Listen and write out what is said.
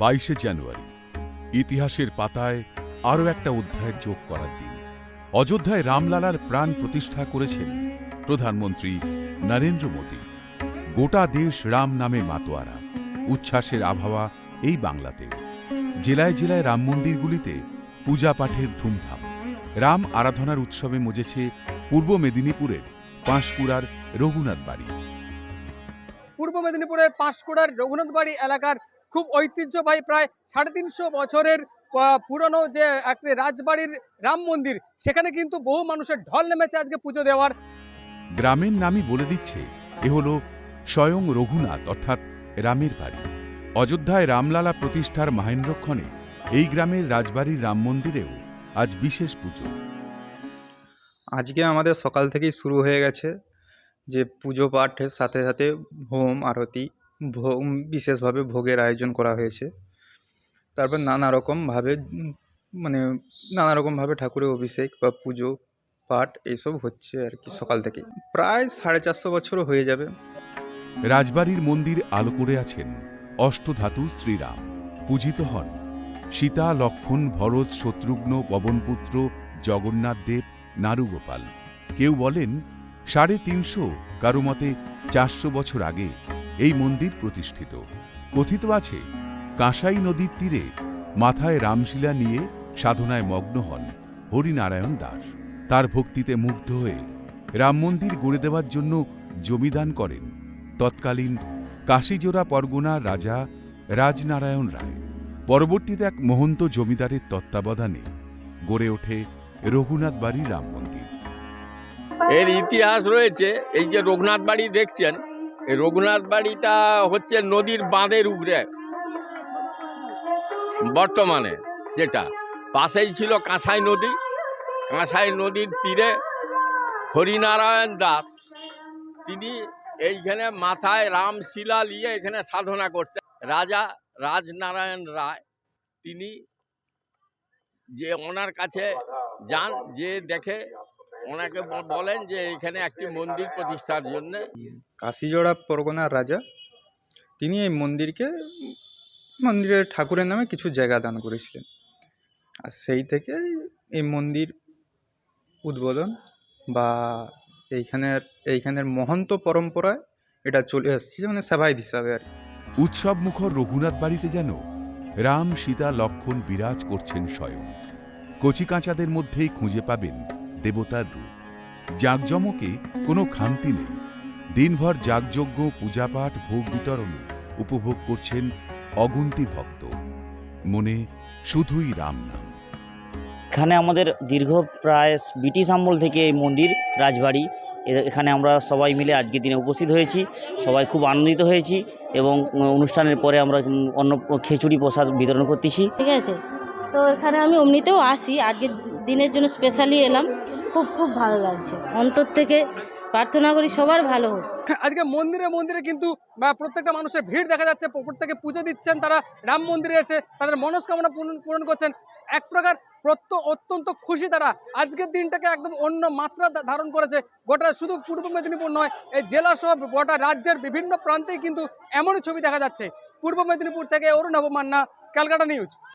বাইশে জানুয়ারি। ইতিহাসের পাতায় আরও একটা অধ্যায়ের যোগ করার দিন। অযোধ্যায় রামলালার প্রাণ প্রতিষ্ঠা করেছেন প্রধানমন্ত্রী নরেন্দ্র মোদী। গোটা দেশ রাম নামে মাতোয়ারা। উচ্ছ্বাসের আবহাওয়া এই বাংলাতেও জেলায় জেলায় রাম মন্দিরগুলিতে পূজা পাঠের ধুমধাম। রাম আরাধনার উৎসবে মজেছে পূর্ব মেদিনীপুরের পাঁশকুড়ার রঘুনাথ বাড়ি পূর্ব মেদিনীপুরের পাঁশকুড়ার রঘুনাথ বাড়ি এলাকার খুব ঐতিহ্যবাহী প্রায় সাড়ে তিনশো বছরের পুরনো যে একটি রাজবাড়ির রাম মন্দির সেখানে কিন্তু বহু মানুষের ঢল নেমেছে আজকে পুজো দেওয়ার। গ্রামের নামই বলে দিচ্ছে এ হল স্বয়ং রঘুনাথ অর্থাৎ রামের বাড়ি। অযোধ্যায় রামলালা প্রতিষ্ঠার মাহেন্দ্রক্ষণে এই গ্রামের রাজবাড়ির রাম মন্দিরেও আজ বিশেষ পুজো। আজকে আমাদের সকাল থেকেই শুরু হয়ে গেছে যে পুজো পাঠের সাথে সাথে হোম আরতি ভোগ, বিশেষভাবে ভোগের আয়োজন করা হয়েছে। তারপর নানা রকমভাবে মানে নানা রকমভাবে ঠাকুরের অভিষেক বা পুজো, পাঠ এইসব হচ্ছে আর কি সকাল থেকে প্রায় সাড়ে চারশো বছর হয়ে যাবে। রাজবাড়ির মন্দির আলো করে আছেন অষ্টধাতু শ্রীরাম। পূজিত হন সীতা, লক্ষণ, ভরত, শত্রুঘ্ন, পবনপুত্র, জগন্নাথ দেব, নারুগোপাল। কেউ বলেন সাড়ে তিনশো, কারও মতে চারশো বছর আগে এই মন্দির প্রতিষ্ঠিত। কথিত আছে কাঁসাই নদীর তীরে মাথায় রামশিলা নিয়ে সাধনায় মগ্ন হন হরিনারায়ণ দাস। তার ভক্তিতে মুগ্ধ হয়ে রাম মন্দির গড়ে দেওয়ার জন্য জমিদান করেন। তৎকালীন কাশীজোড়া পরগনার রাজা রাজনারায়ণ রায়। পরবর্তীতে এক মহন্ত জমিদারের তত্ত্বাবধানে গড়ে ওঠে রঘুনাথ বাড়ি রাম মন্দির। এর ইতিহাস রয়েছে, এই যে রঘুনাথ বাড়ি দেখছেন রঘুনাথ বাড়িটা হচ্ছে নদীর বাঁধের উপরে, বর্তমানে যেটা। পাশেই ছিল কাঁসাই নদী। কাঁসাই নদীর তীরে হরিনারায়ণ দাস। তিনি এইখানে মাথায় রামশিলা নিয়ে এখানে সাধনা করতেন। রাজা রাজনারায়ণ রায়, তিনি যে ওনার কাছে যান, যে দেখে ওনাকে বলেন যে এখানে একটি মন্দির প্রতিষ্ঠার জন্য। কাশিজোড়া পরগনার রাজা তিনি এই মন্দিরকে মন্দিরের ঠাকুরের নামে কিছু জায়গা দান করেছিলেন। আর সেই থেকে এই মন্দির উদ্বোধন বা এইখানের এইখানের মহন্ত পরম্পরায় এটা চলে আসছে মানে সেবায়ত হিসাবে আর। উৎসব মুখর রঘুনাথ বাড়িতে যেন রাম সীতা লক্ষণ বিরাজ করছেন স্বয়ং। কচিকাঁচাদের মধ্যেই খুঁজে পাবেন দেবতার রূপ। জাঁকজমকে কোনো খামতি নেই। দিনভর যাগযজ্ঞ পূজাপাঠ ভোগ বিতরণ উপভোগ করছেন অগুন্তি ভক্ত। মনে শুধুই রাম নাম। এখানে আমাদের দীর্ঘ প্রায় ব্রিটিশ আমল থেকে এই মন্দির রাজবাড়ি। এখানে আমরা সবাই মিলে আজকের দিনে উপস্থিত হয়েছি। সবাই খুব আনন্দিত হয়েছি এবং অনুষ্ঠানের পরে আমরা অন্য খিচুড়ি প্রসাদ বিতরণ করতেছি। ঠিক আছে। তো এখানে আমি এমনিতেও আসি। আজকের দিনের জন্য স্পেশালি এলাম। খুব খুব ভালো লাগছে। অন্তর থেকে প্রার্থনা করি সবার ভালো হোক। আজকে মন্দিরে মন্দিরে কিন্তু প্রত্যেকটা মানুষের ভিড় দেখা যাচ্ছে। প্রত্যেকে পুজো দিচ্ছেন, তারা রাম মন্দিরে এসে তাদের মনস্কামনা পূরণ করছেন। এক প্রকার প্রত্য, অত্যন্ত খুশি তারা। আজকের দিনটাকে একদম অন্য মাত্রা ধারণ করেছে। গোটা শুধু পূর্ব মেদিনীপুর নয়, এই জেলা সহ গোটা রাজ্যের বিভিন্ন প্রান্তেই কিন্তু এমনই ছবি দেখা যাচ্ছে। পূর্ব মেদিনীপুর থেকে অরুণ মান্না, ক্যালকাটা নিউজ।